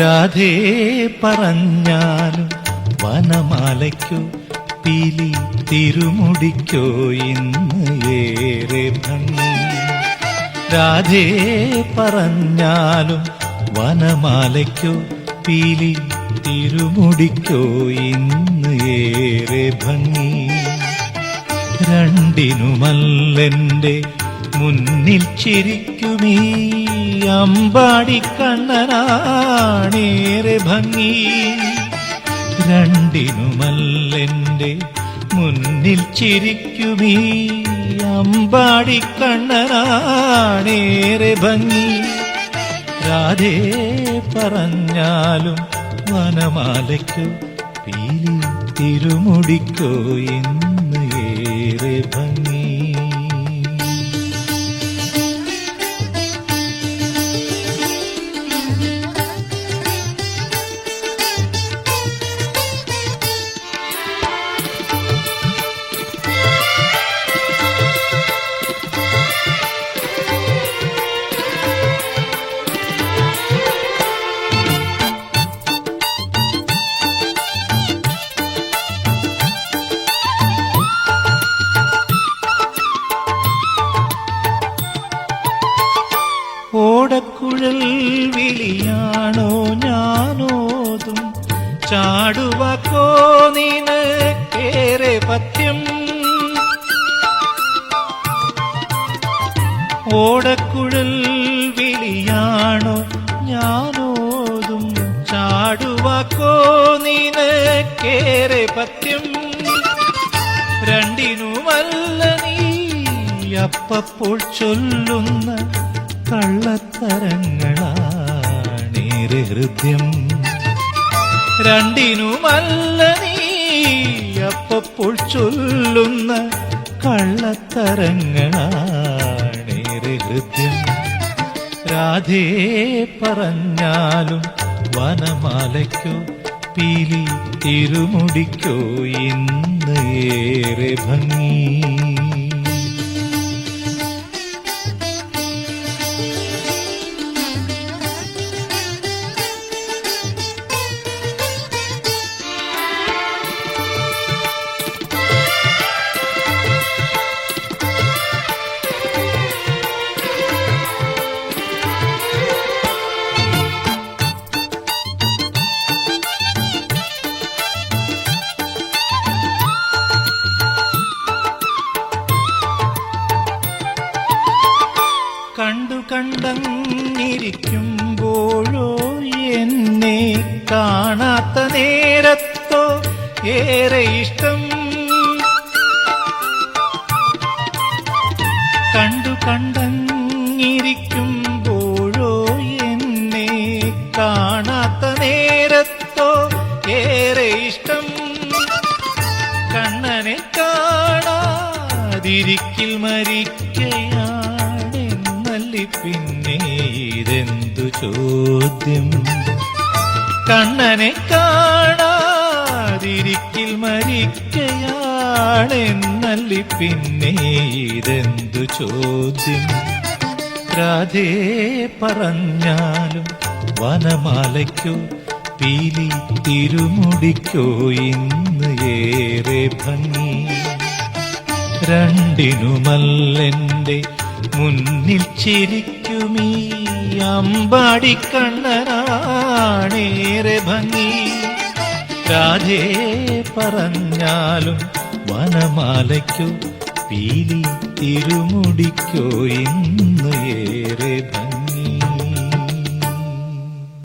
രാധേ പറഞ്ഞാലും വനമാലയ്ക്കോ പിലി തിരുമുടിക്കോ ഇന്ന് ഏറെ ഭംഗി. രാധേ പറഞ്ഞാലും വനമാലയ്ക്കോ പിലി തിരുമുടിക്കോ ഇന്ന് ഏറെ ഭംഗി. രണ്ടിനുമല്ലെന്റെ മുന്നിൽ ചിരിക്കുമീ അമ്പാടി കണ്ണനാണേറെ ഭംഗി. രണ്ടിനുമല്ലെന്റെ മുന്നിൽ ചിരിക്കുമീ അമ്പാടി കണ്ണനാണേറെ ഭംഗി. രാധേ പറഞ്ഞാലും വനമാലയ്ക്കോ പീലി തിരുമുടിക്കോ ഇന്ന് ഏറെ ഭംഗി. ഓടക്കുഴൽ വിളിയാണോ ഞാനോതും? ചാടുവാക്കോ നിനക്കേറെ പത്യം ഓടക്കുഴൽ വിളിയാണോ ഞാനോതും? ചാടുവാക്കോ നിനക്കേറെ പത്യം രണ്ടിനുമല്ല നീ അപ്പപ്പോൾ ചൊല്ലുന്ന കള്ളത്തരങ്ങളാണേറെ ഹൃദ്യം. രണ്ടിനുമല്ല നീ അപ്പപ്പോൾ ചൊല്ലുന്ന കള്ളത്തരങ്ങളാണേറെ ഹൃദ്യം. രാധേ പറഞ്ഞാലും വനമാലയ്ക്കോ പീലി തിരുമുടിക്കോ ഇന്ന് ഏറെ ഭംഗി. കണ്ടു കണ്ടങ്ങിരിക്കുമ്പോഴോ എന്നെ കാണാത്ത നേരത്തോ ഏറെ ഇഷ്ടം. കണ്ടു കണ്ടങ്ങിരിക്കുമ്പോഴോ എന്നെ കാണാത്ത നേരത്തോ ഏറെ ഇഷ്ടം. കണ്ണനെ കാണാതിരിക്കിൽ മരിക്കയാണെന്നല്ലി ഇതെന്തു ചോദ്യം? കണ്ണനെ കാണാതിരിക്കിൽ മരിക്കയാണെന്നല്ലി പിന്നെ ഇതെന്തു ചോദ്യം? രാധേ പറഞ്ഞാലും വനമാലയ്ക്കോ പീലി തിരുമുടിക്കോ ഇന്ന് ഏറെ ഭംഗി. രണ്ടിനുമല്ലെന്റെ മുന്നിൽ ചിരിക്കുമീ അമ്പാടി കണ്ണനാണേറെ ഭംഗി. രാധേ പറഞ്ഞാലും വനമാലയ്ക്കു പീലി തിരുമുടിക്കോ ഇന്ന്